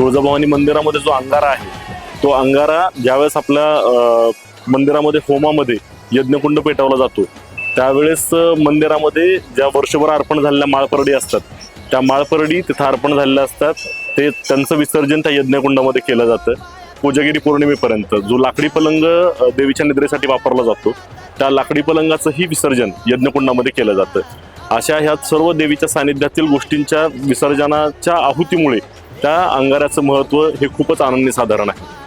तुळजाभवानी मंदिरामध्ये जो अंगारा आहे तो अंगारा ज्यावेळेस आपल्या मंदिरामध्ये होमामध्ये यज्ञकुंड पेटवला जातो त्यावेळेस मंदिरामध्ये ज्या वर्षभर अर्पण झालेल्या माळपरडी असतात त्या माळपरडी तिथं अर्पण झालेल्या असतात. ते त्यांचं विसर्जन त्या यज्ञकुंडामध्ये केलं जातं. कोजागिरी पौर्णिमेपर्यंत जो लाकडी पलंग देवीच्या निद्रेसाठी वापरला जातो त्या लाकडी पलंगाचंही विसर्जन यज्ञकुंडामध्ये केलं जातं. अशा ह्या सर्व देवीच्या सानिध्यातील गोष्टींच्या विसर्जनाच्या आहुतीमुळे त्या अंगाराचं महत्त्व हे खूपच आनंदी साधारण आहे.